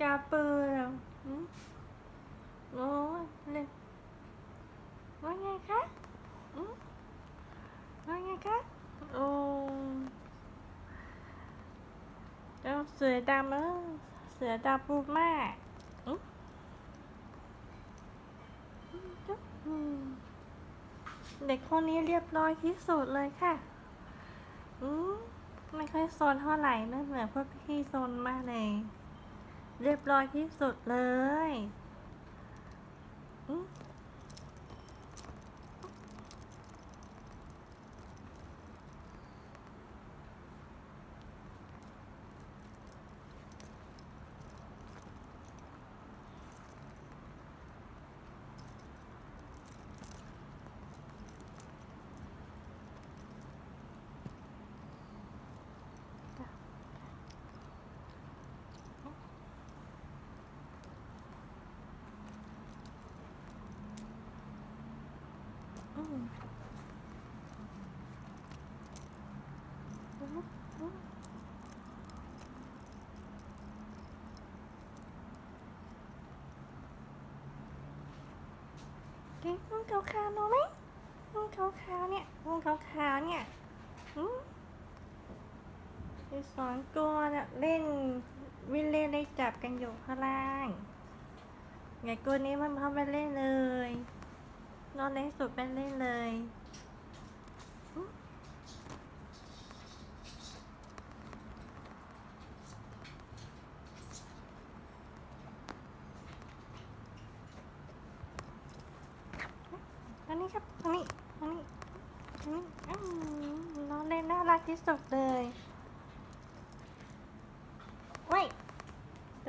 กาเปือแล้วโอ้ยเล่นว่าไงคะอืมว่าไงคะ โอ้เจ้าเสือดำเออเสือดำปูมากอืมอืมเด็กคนนี้เรียบร้อยที่สุดเลยค่ะ อืมไม่ค่อยโซนเท่าไหร่นะเหมือนพวกพี่โซนมากเลย เรียบร้อยที่สุดเลย อืมอืมอืมเก่งนุ่งขาวๆรู้ไหมนุ่งขาวๆเนี่ยนุ่งขาวๆเนี่ยอืมไอ้สอนกลัวน่ะเล่นวินเล่นได้จับกันอยู่ข้างล่างไงตัวนี้มันเข้าไปเล่นเลย นอนในสุดไปเล่นเลยอืมอันนี้ครับอันนี้อันนี้อันนี้อืมนอนเล่นน่ารักที่สุดเลยเว้ยเ